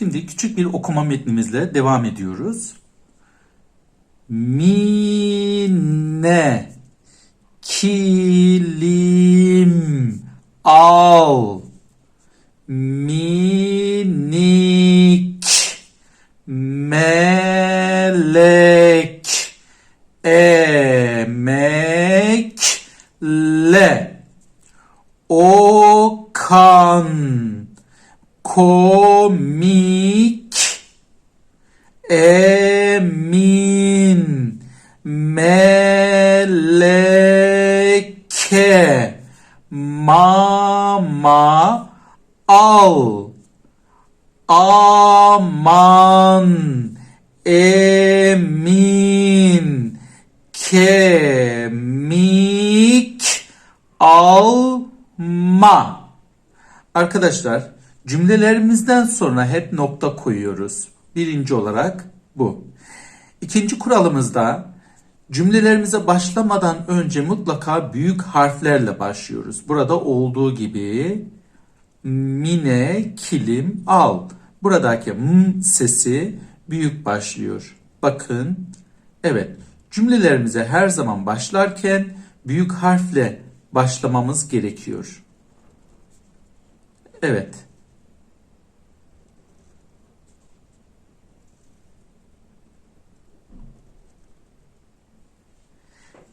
Şimdi küçük bir okuma metnimizle devam ediyoruz. Mine kilim al minik melek emekle Okan komik emin meleke mama al aman emin kemik alma Arkadaşlar cümlelerimizden sonra hep nokta koyuyoruz. Birinci olarak bu. İkinci kuralımızda cümlelerimize başlamadan önce mutlaka büyük harflerle başlıyoruz. Burada olduğu gibi mine kilim al. Buradaki m sesi büyük başlıyor. Bakın evet cümlelerimize her zaman başlarken büyük harfle başlamamız gerekiyor. Evet.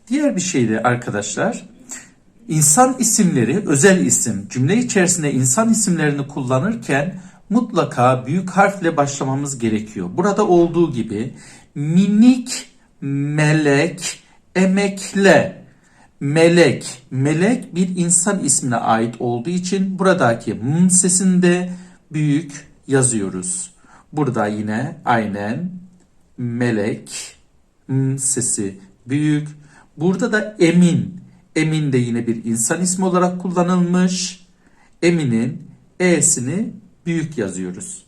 Diğer bir şey de arkadaşlar, insan isimleri, özel isim, cümle içerisinde insan isimlerini kullanırken mutlaka büyük harfle başlamamız gerekiyor. Burada olduğu gibi minik, melek, emekle, melek, melek bir insan ismine ait olduğu için buradaki m sesinde büyük yazıyoruz. Burada yine aynen melek, m sesi büyük. Burada da Emin. Emin de yine bir insan ismi olarak kullanılmış. Emin'in E'sini büyük yazıyoruz.